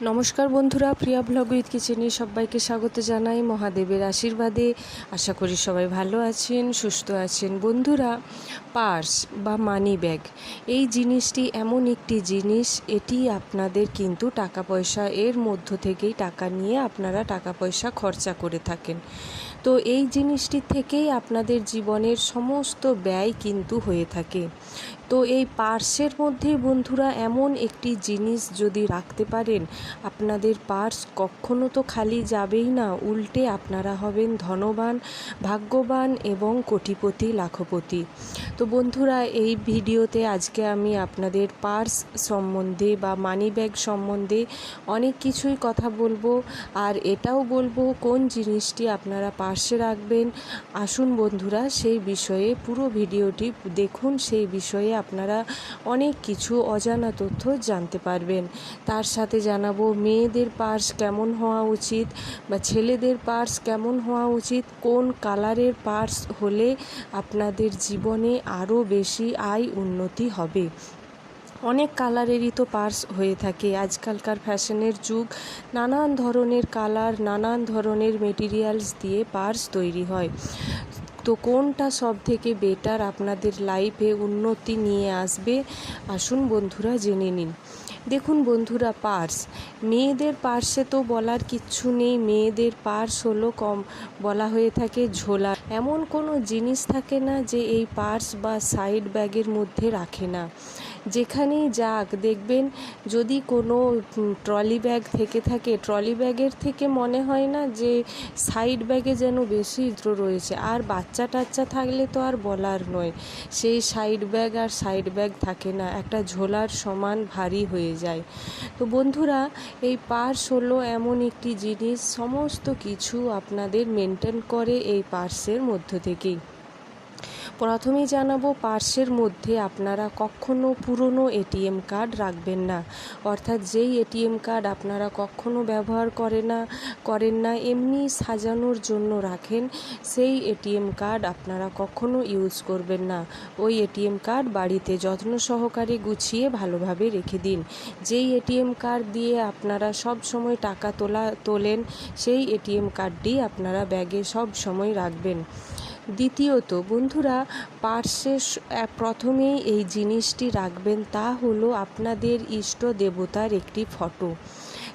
নমস্কার বন্ধুরা, প্রিয়া blog with কিচেনে সবাইকে স্বাগত জানাই মহাদেবের আশীর্বাদে। আশা করি সবাই ভালো আছেন, সুস্থ আছেন। বন্ধুরা, পার্স বা মানি ব্যাগ, এই জিনিসটি এমন একটি জিনিস, এটি আপনাদের কিন্তু টাকা পয়সা এর মধ্য থেকেই টাকা নিয়ে আপনারা টাকা পয়সা খরচা করে থাকেন। তো এই জিনিসটি থেকেই আপনাদের জীবনের সমস্ত ব্যয় কিন্তু হয়ে থাকে। তো এই পার্সের মধ্যে বন্ধুরা, এমন একটি জিনিস যদি রাখতে পারেন আপনাদের পার্স কখনো তো খালি যাবেই না, উল্টে আপনারা হবেন ধনবান, ভাগ্যবান এবং কোটিপতি, লাখপতি। তো বন্ধুরা, এই ভিডিওতে আজকে আমি আপনাদের পার্স সম্বন্ধে বা মানি ব্যাগ সম্বন্ধে অনেক কিছুই কথা বলব। আর এটাও বলব কোন জিনিসটি আপনারা পার্সে রাখবেন। আসুন বন্ধুরা, সেই বিষয়ে পুরো ভিডিওটি দেখুন, সেই বিষয়ে আপনারা অনেক কিছু অজানা তথ্য জানতে পারবেন। তার সাথে জানাব মেয়েদের পার্স কেমন হওয়া উচিত বা ছেলেদের পার্স কেমন হওয়া উচিত? কোন কালারের পার্স হলে আপনাদের জীবনে আরও বেশি আয় উন্নতি হবে? অনেক কালারেরই তো পার্স হয়ে থাকে। আজকালকার ফ্যাশনের যুগ, নানান ধরনের কালার, নানান ধরনের মেটেরিয়ালস দিয়ে পার্স তৈরি হয়। তো কোনটা সব থেকে বেটার আপনাদের লাইফে উন্নতি নিয়ে আসবে? আসুন বন্ধুরা জেনে নিন। দেখুন বন্ধুরা পার্স, মেয়েদের পার্সে তো বলার কিচ্ছু নেই, মেয়েদের পার্স হলো কম, বলা হয়ে থাকে ঝোলা। এমন কোনো জিনিস থাকে না যে এই পার্স বা সাইড ব্যাগের মধ্যে রাখে না। যেখানেই যাক, দেখবেন যদি কোনো ট্রলি ব্যাগ থেকে থাকে, ট্রলি ব্যাগের থেকে মনে হয় না যে সাইড ব্যাগে যেন বেশি ইদ্র রয়েছে। আর বাচ্চা টাচ্চা থাকলে তো আর বলার নয়। সেই সাইড ব্যাগ আর সাইড ব্যাগ থাকে না, একটা ঝোলার সমান ভারী হয়ে যায়। তো বন্ধুরা, এই পার্স হলো এমন একটি জিনিস, সমস্ত কিছু আপনাদের মেনটেন করে এই পার্সের মধ্য থেকেই। প্রথমেই জানাব পার্সের মধ্যে আপনারা কখনো পুরনো এটিএম কার্ড রাখবেন না। অর্থাৎ যেই এটিএম কার্ড আপনারা কখনো ব্যবহার করে না, করেন না, এমনি সাজানোর জন্য রাখেন, সেই এটিএম কার্ড আপনারা কখনো ইউজ করবেন না। ওই এটিএম কার্ড বাড়িতে যত্ন সহকারে গুছিয়ে ভালোভাবে রেখে দিন। যেই এটিএম কার্ড দিয়ে আপনারা সব সময় টাকা তোলা, তোলেন, সেই এটিএম কার্ডটি আপনারা ব্যাগে সব সময় রাখবেন। দ্বিতীয়ত বন্ধুরা পার্শ্বে প্রথমেই এই জিনিসটি রাখবেন তা হলো আপনাদের ইষ্ট দেবতার একটি ফটো।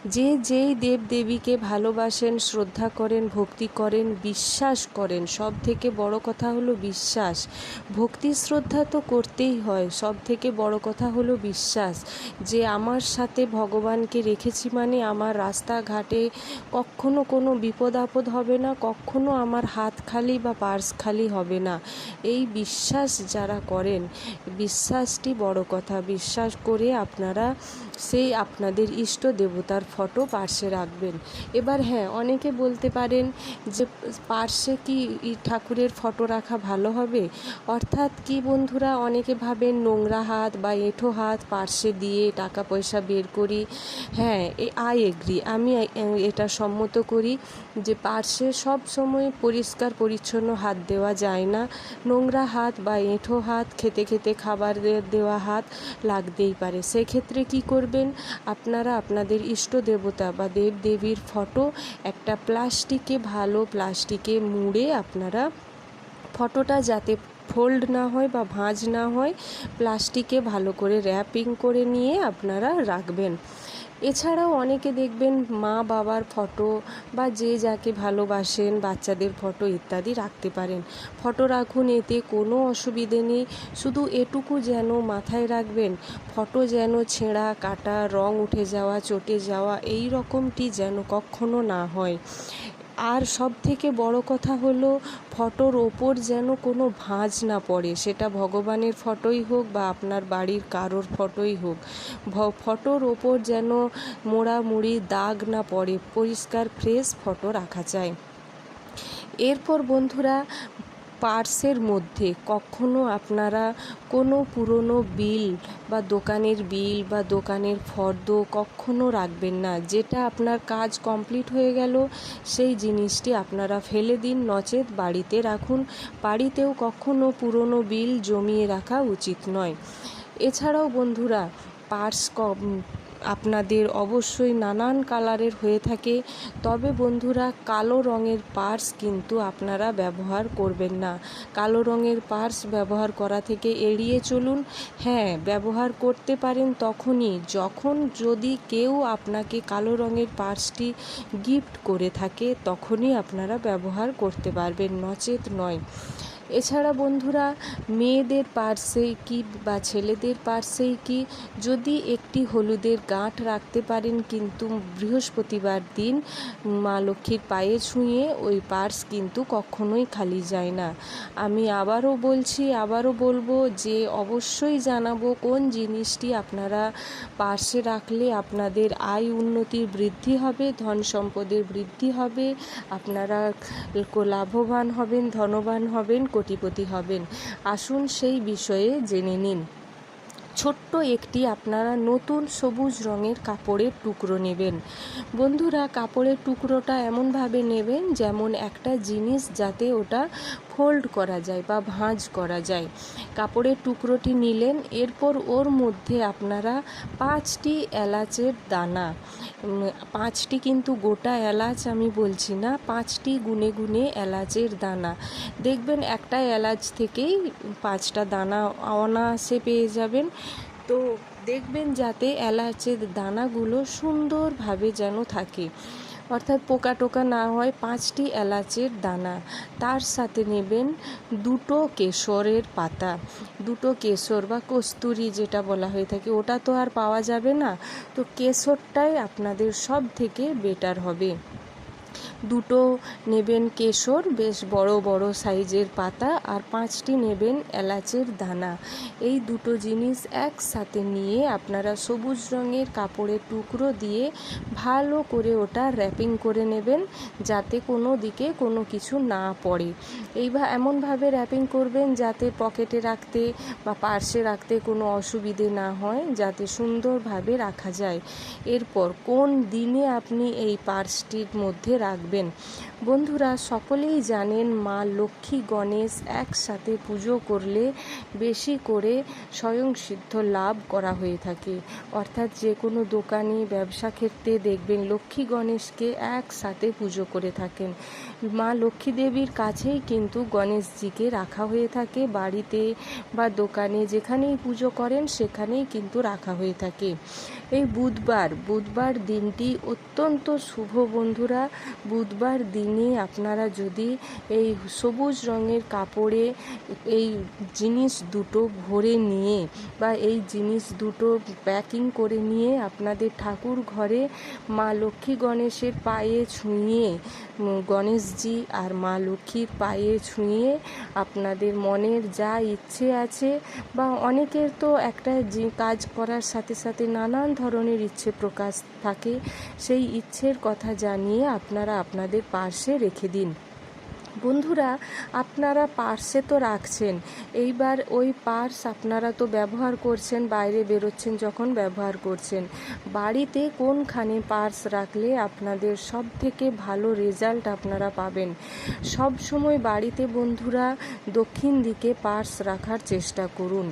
যে যেই দেব দেবীকে ভালোবাসেন, শ্রদ্ধা করেন, ভক্তি করেন, বিশ্বাস করেন সব থেকে বড় কথা হলো বিশ্বাস। ভক্তি শ্রদ্ধা তো করতেই হয় সব থেকে বড় কথা হলো বিশ্বাস। যে আমার সাথে ভগবানকে রেখেছি মানে আমার রাস্তাঘাটে কখনো কোনো বিপদ আপদ হবে না, কখনো আমার হাত খালি বা পার্স খালি হবে না। এই বিশ্বাস যারা করেন, বিশ্বাসটি বড় কথা। বিশ্বাস করে আপনারা সেই আপনাদের ইষ্ট দেবতার ফটো পার্শ্বে রাখবেন। এবার হ্যাঁ অনেকে বলতে পারেন যে পার্শ্বে কি ঠাকুরের ফটো রাখা ভালো হবে? অর্থাৎ কি বন্ধুরা, অনেকে ভাবেন নোংরা হাত বা এঁঠো হাত পার্শ্বে দিয়ে টাকা পয়সা বের করি। হ্যাঁ আই এগ্রি। আমি এটা সম্মত করি যে পার্শ্বে সব সময় পরিষ্কার, পরিচ্ছন্ন হাত দেওয়া যায় না। নোংরা হাত বা এঁঠো হাত, খেতে খেতে খাবার দেওয়া হাত লাগতেই পারে। সেক্ষেত্রে কি করবেন? আপনারা আপনাদের ইষ্ট দেবতা বা দেব দেবীর ফটো একটা প্লাস্টিকে, ভালো প্লাস্টিকে মুড়ে আপনারা ফটোটা যাতে ফোল্ড না হয় বা ভাঁজ না হয়, প্লাস্টিকে ভালো করে র্যাপিং করে নিয়ে আপনারা রাখবেন। এছাড়াও অনেকে দেখবেন মা বাবার ফটো বা যে যাকে ভালোবাসেন, বাচ্চাদের ফটো ইত্যাদি রাখতে পারেন। ফটো রাখুন, এতে কোনো অসুবিধে নেই। শুধু এটুকু যেন মাথায় রাখবেন, ফটো যেন ছেঁড়া, কাটা, রং উঠে যাওয়া, চটে যাওয়া, এই রকমটি যেন কখনো না হয়। আর সব থেকে বড় কথা হলো, ফটোর ওপর যেন কোনো ভাঁজ না পড়ে। সেটা ভগবানের ফটোই হোক বা আপনার বাড়ির কারোর ফটোই হোক। ফটোর ওপর যেন মোড়ামুড়ি দাগ না পড়ে, পরিষ্কার, ফ্রেশ ফটো রাখা চাই এরপর বন্ধুরা পার্সের মধ্যে কখনো আপনারা কোনো পুরনো বিল বা দোকানের বিল বা দোকানের ফর্দ কখনো রাখবেন না। যেটা আপনার কাজ কমপ্লিট হয়ে গেল, সেই জিনিসটি আপনারা ফেলে দিন, নচেত বাড়িতে রাখুন। বাড়িতেও কখনো পুরনো বিল জমিয়ে রাখা উচিত নয়। এছাড়াও বন্ধুরা, পার্স আপনাদের অবশ্যই নানান কালারের হয়ে থাকে। তবে বন্ধুরা, কালো রঙের পার্স কিন্তু আপনারা ব্যবহার করবেন না। কালো রঙের পার্স ব্যবহার করা থেকে এড়িয়ে চলুন। হ্যাঁ ব্যবহার করতে পারেন তখনই, যখন যদি কেউ আপনাকে কালো রঙের পার্সটি গিফট করে থাকে, তখনই আপনারা ব্যবহার করতে পারবেন, নচেত নয়। এছাড়া বন্ধুরা, মেয়েদের পার্সেই কি বা ছেলেদের পার্সেই কি? যদি একটি হলুদের গাঁট রাখতে পারেন কিন্তু বৃহস্পতিবার দিন, মা লক্ষ্মীর পায়ে ছুঁয়ে ওই পার্স কিন্তু কখনোই খালি যায় না। আমি আবারও বলছি, আবারও বলব যে অবশ্যই জানাব কোন জিনিসটি আপনারা পার্সে রাখলে আপনাদের আয় উন্নতির বৃদ্ধি হবে, ধন সম্পদের বৃদ্ধি হবে, আপনারা লাভবান হবেন, ধনবান হবেন কোটিপতি হবেন। আসুন সেই বিষয়ে জেনে নিন। ছোট্ট একটি আপনারা নতুন সবুজ রঙের কাপড়ের টুকরো নেবেন। বন্ধুরা, কাপড়ের টুকরোটা এমনভাবে নেবেন যেমন একটা জিনিস যাতে ওটা ফোল্ড করা যায় বা ভাঁজ করা যায়। কাপড়ের টুকরোটি নিলেন, এরপর ওর মধ্যে আপনারা পাঁচটি এলাচের দানা পাঁচটি কিন্তু গোটা এলাচ আমি বলছি না, পাঁচটি গুনে গুনে এলাচের দানা। দেখবেন একটা এলাচ থেকেই পাঁচটা দানা অনায়াসে পেয়ে যাবেন। তো দেখবেন যাতে এলাচের দানাগুলো সুন্দরভাবে যেন থাকে। অর্থাৎ পোকা টোকা না হয়, পাঁচটি এলাচের দানা। তার সাথে নেবেন দুটো কেশরের পাতা। দুটো কেশর বা কস্তুরি যেটা বলা হয়ে থাকে, ওটা তো আর পাওয়া যাবে না। তো কেশরটাই আপনাদের সব থেকে বেটার হবে। দুটো নেবেন কেশর, বেশ বড় বড় সাইজের পাতা, আর পাঁচটি নেবেন এলাচের দানা। এই দুটো জিনিস একসাথে নিয়ে আপনারা সবুজ রঙের কাপড়ের টুকরো দিয়ে ভালো করে ওটা র্যাপিং করে নেবেন, যাতে কোনো দিকে কোনো কিছু না পড়ে। এইভাবে এমনভাবে র্যাপিং করবেন যাতে পকেটে রাখতে বা পার্সে রাখতে কোনো অসুবিধে না হয়, যাতে সুন্দরভাবে রাখা যায়। এরপর কোন দিনে আপনি এই পার্সটির মধ্যে রাখবেন? বন্ধুরা, সকলেই জানেন মা লক্ষ্মী গণেশ একসাথে পুজো করলে বেশি করে স্বয়ংসিদ্ধ লাভ করা হয়ে থাকে। অর্থাৎ যে কোনো দোকানে, ব্যবসা ক্ষেত্রে দেখবেন লক্ষ্মী গণেশকে একসাথে পুজো করে থাকেন। মা লক্ষ্মী দেবীর কাছেই কিন্তু গণেশজিকে রাখা হয়ে থাকে। বাড়িতে বা দোকানে যেখানেই পুজো করেন, সেখানেই কিন্তু রাখা হয়ে থাকে। এই বুধবার বুধবার দিনটি অত্যন্ত শুভ বন্ধুরা। বুধবার দিনে আপনারা যদি এই সবুজ রঙের কাপড়ে এই জিনিস দুটো ভরে নিয়ে বা এই জিনিস দুটো প্যাকিং করে নিয়ে আপনাদের ঠাকুর ঘরে মা লক্ষ্মী গণেশের পায়ে ছুঁয়ে, গণেশজি আর মা লক্ষ্মীর পায়ে ছুঁয়ে আপনাদের মনের যা ইচ্ছে আছে বা অনেকের তো একটা কাজ করার সাথে সাথে নানান ধরনের ইচ্ছে প্রকাশ থাকে, সেই ইচ্ছের কথা জানিয়ে আপনারা আপনাদের পার্শ্বে রেখে দিন। বন্ধুরা, আপনারা পার্সে তো রাখছেন, এইবার ওই পার্স আপনারা তো ব্যবহার করছেন, বাইরে বেরোচ্ছেন যখন ব্যবহার করছেন। বাড়িতে কোনখানে পার্স রাখলে আপনাদের সব থেকে ভালো রেজাল্ট আপনারা পাবেন? সব সময় বাড়িতে বন্ধুরা দক্ষিণ দিকে পার্স রাখার চেষ্টা করুন।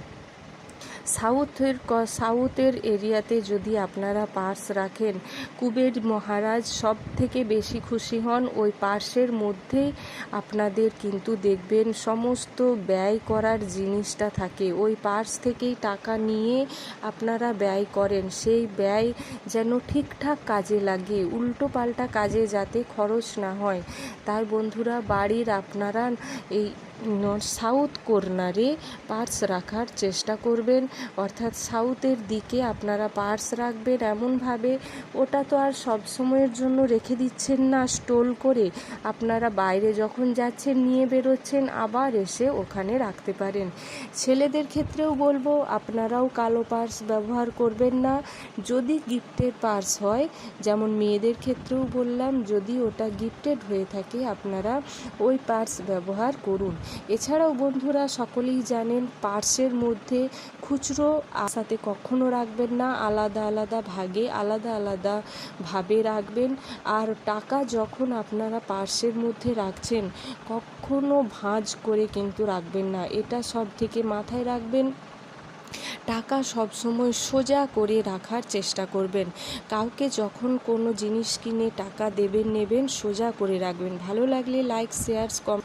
সাউথের সাউথের এরিয়াতে যদি আপনারা পার্স রাখেন, কুবের মহারাজ সব থেকে বেশি খুশি হন ওই পার্সের মধ্যেই আপনাদের কিন্তু দেখবেন সমস্ত ব্যয় করার জিনিসটা থাকে। ওই পার্স থেকেই টাকা নিয়ে আপনারা ব্যয় করেন। সেই ব্যয় যেন ঠিকঠাক কাজে লাগে, উল্টো পাল্টা কাজে যাতে খরচ না হয়। তাই বন্ধুরা, বাড়ির আপনারা এই সাউথ কর্নারে পার্স রাখার চেষ্টা করবেন। অর্থাৎ সাউথের দিকে আপনারা পার্স রাখবেন এমনভাবে। ওটা তো আর সব সময়ের জন্য রেখে দিচ্ছেন না, স্টোল করে। আপনারা বাইরে যখন যাচ্ছেন, নিয়ে বেরোচ্ছেন, আবার এসে ওখানে রাখতে পারেন। ছেলেদের ক্ষেত্রেও বলব, আপনারাও কালো পার্স ব্যবহার করবেন না। যদি গিফটের পার্স হয়, যেমন মেয়েদের ক্ষেত্রেও বললাম, যদি ওটা গিফটেড হয়ে থাকে, আপনারা ওই পার্স ব্যবহার করুন। এছাড়াও বন্ধুরা সকলেই জানেন, পার্সের মধ্যে খুচরো আসাতে কখনো রাখবেন না, আলাদা আলাদা ভাগে, আলাদা আলাদা ভাবে রাখবেন। আর টাকা যখন আপনারা পার্সের মধ্যে রাখছেন, কখনো ভাঁজ করে কিন্তু রাখবেন না। এটা সব থেকে মাথায় রাখবেন। টাকা সবসময় সোজা করে রাখার চেষ্টা করবেন। কাউকে যখন কোনো জিনিস কিনে টাকা দেবেন, নেবেন, সোজা করে রাখবেন। ভালো লাগলে লাইক শেয়ার কম